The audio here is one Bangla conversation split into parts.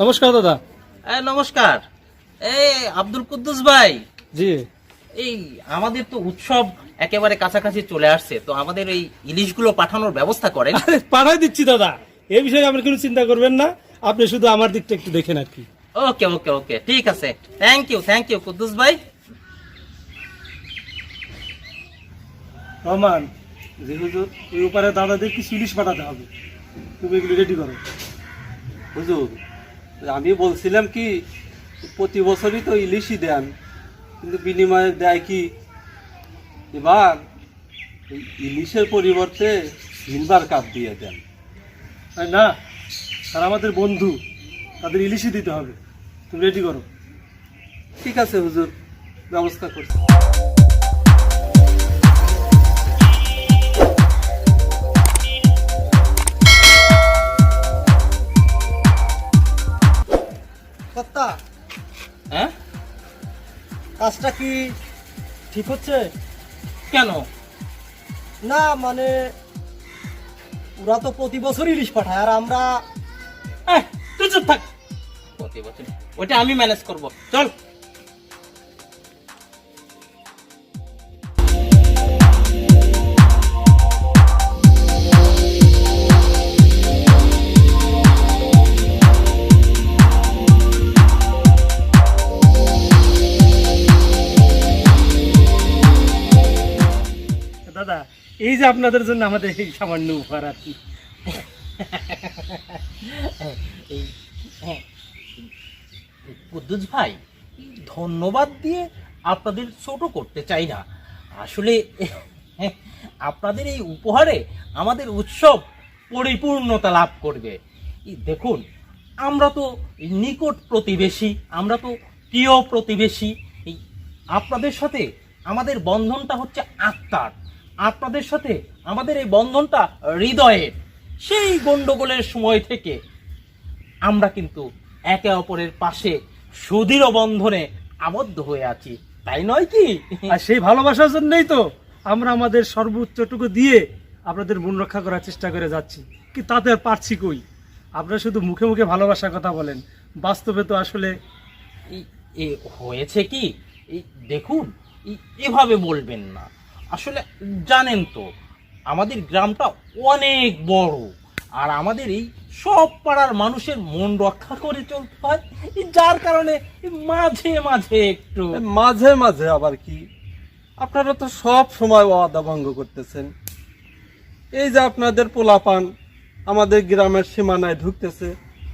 নমস্কার দাদা। এ, নমস্কার। এই আব্দুল কুদ্দুস ভাই জি। এই আমাদের তো উৎসব একেবারে কাছাকাছি চলে আসছে তো আমাদের এই ইলিশগুলো পাঠানোর ব্যবস্থা করেন। পাঠাই দিচ্ছি দাদা। এই বিষয়ে আমার কোনো চিন্তা করবেন না আপনি শুধু আমার দিকটা একটু দেখেন আর কি। ওকে ওকে ওকে ঠিক আছে। Thank you thank you Kuddus ভাই। রহমান যেহেতু এই উপরে দাদাদের কিছু ইলিশ পাঠাতে হবে তুমি এগুলো রেডি করো। হুজুর আমি বলছিলাম কি প্রতি বছরই তো ইলিশই দেন কিন্তু বিনিময়ে দেয় কি? এবার ইলিশের পরিবর্তে সিলভার কাপ দিয়ে দেন। তাই না তারা আমাদের বন্ধু তাদের ইলিশই দিতে হবে। তুমি রেডি করো? ঠিক আছে হুজুর ব্যবস্থা করছি। হ্যাঁ? কাজটা কি ঠিক হচ্ছে? কেন? না মানে ওরা তো প্রতি বছর ইলিশ পাঠায় আর আমরা এহ, তুই চুপ থাক। প্রতি বছর ওটা আমি ম্যানেজ করব। চল। এই যে আপনাদের জন্য আমাদের এই সামান্য উপহার আর কি। হ্যাঁ ভাই ধন্যবাদ দিয়ে আপনাদের ছোট করতে চাই না। আসলে হ্যাঁ, আপনাদের এই উপহারে আমাদের উৎসব পরিপূর্ণতা লাভ করবে। দেখুন আমরা তো নিকট প্রতিবেশী আমরা তো প্রিয় প্রতিবেশী। আপনাদের সাথে আমাদের বন্ধনটা হচ্ছে আত্মার। আপনাদের সাথে আমাদের এই বন্ধনটা হৃদয়ের সেই গন্ডগোলের সময় থেকে আমরা কিন্তু একে অপরের পাশে সুদৃঢ় বন্ধনে আবদ্ধ হয়ে আছি। তাই নয় কি? আর সেই ভালোবাসার জন্যই তো আমরা আমাদের সর্বোচ্চটুকু দিয়ে আপনাদের মন রক্ষা করার চেষ্টা করে যাচ্ছি। কি তাতে আর পারছি কই? আপনারা শুধু মুখে মুখে ভালোবাসার কথা বলেন। বাস্তবে তো আসলে হয়েছে কি? দেখুন এভাবে বলবেন না। আসলে জানেন তো, আমাদের গ্রামটা অনেক বড়, আর আমাদের এই সব পাড়ার মানুষের মন রক্ষা করে চলতে হয় যার কারণে মাঝে মাঝে একটু। মাঝে মাঝে আবার কি? আপনারা তো সব সময় ওয়াদা ভঙ্গ করতেছেন। এই যে আপনাদের পোলাপান আমাদের গ্রামের সীমানায় ঢুকতেছে,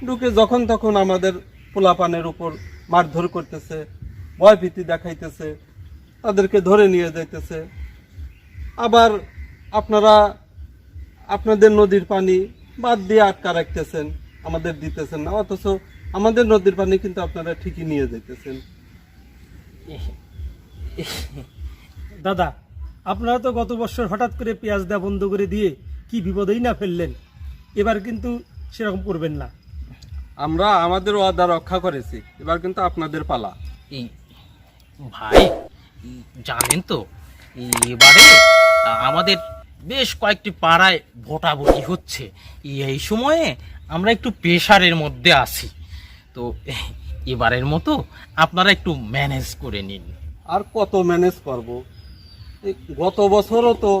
ঢুকে যখন তখন আমাদের পোলাপানের উপর মারধর করতেছে, ভয়ভীতি দেখাইতেছে, তাদেরকে ধরে নিয়ে যাইতেছে। আবার আপনারা আপনাদের নদীর পানি বাদ দিয়ে আটকা রাখতেছেন আমাদের দিতেছেন না অথচ আমাদের নদীর পানি কিন্তু আপনারা ঠিকই নিয়ে যেতেছেন। দাদা আপনারা তো গত বছর হঠাৎ করে পেঁয়াজ দেওয়া বন্ধ করে দিয়ে কি বিপদেই না ফেললেন? এবার কিন্তু সেরকম করবেন না। আমরা আমাদের ওয়াদা রক্ষা করেছি এবার কিন্তু আপনাদের পালা। ভাই জানেন তো এবারে আমাদের বেশ কয়েকটি পাড়ায় ভোটাভুটি হচ্ছে। এই সময়ে আমরা একটু প্রেশারের মধ্যে আছি। তো এবারের মতো আপনারা একটু ম্যানেজ করে নিন। আর কত ম্যানেজ করব? গত বছরও তো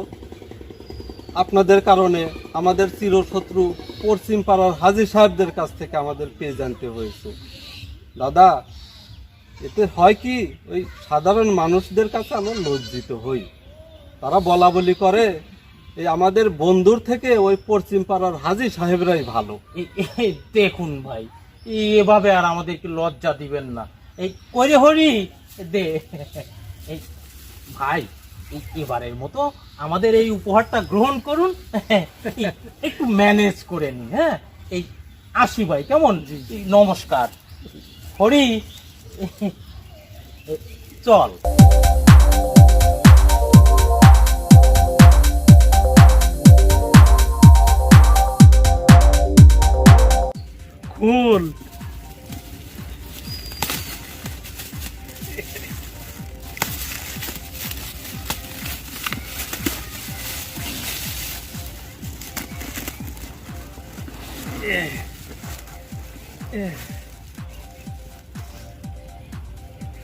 আপনাদের কারণে আমাদের চিরশত্রু পশ্চিম পাড়ার হাজি সাহেবদের কাছ থেকে আমাদের পেয়ে জানতে হয়েছে। দাদা এতে হয় কি ওই সাধারণ মানুষদের কাছে আমরা লজ্জিত হই। তারা বলা বলি করে এই আমাদের বন্ধুর থেকে ওই পশ্চিম পাড়ার হাজি সাহেবরাই ভালো। দেখুন ভাই এভাবে আর আমাদেরকে লজ্জা দিবেন না। এই করে হরি দে। এই ভাই এবারের মতো আমাদের এই উপহারটা গ্রহণ করুন একটু ম্যানেজ করে নিন হ্যাঁ? এই আসি ভাই কেমন? নমস্কার। হরি চল। খুল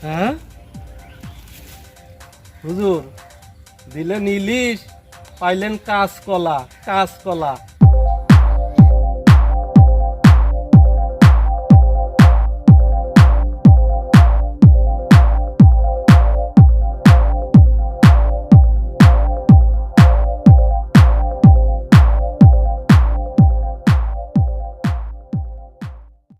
হ্যাঁ? হুজুর দিলেন ইলিশ পাইলেন কাঁচকলা কাঁচকলা।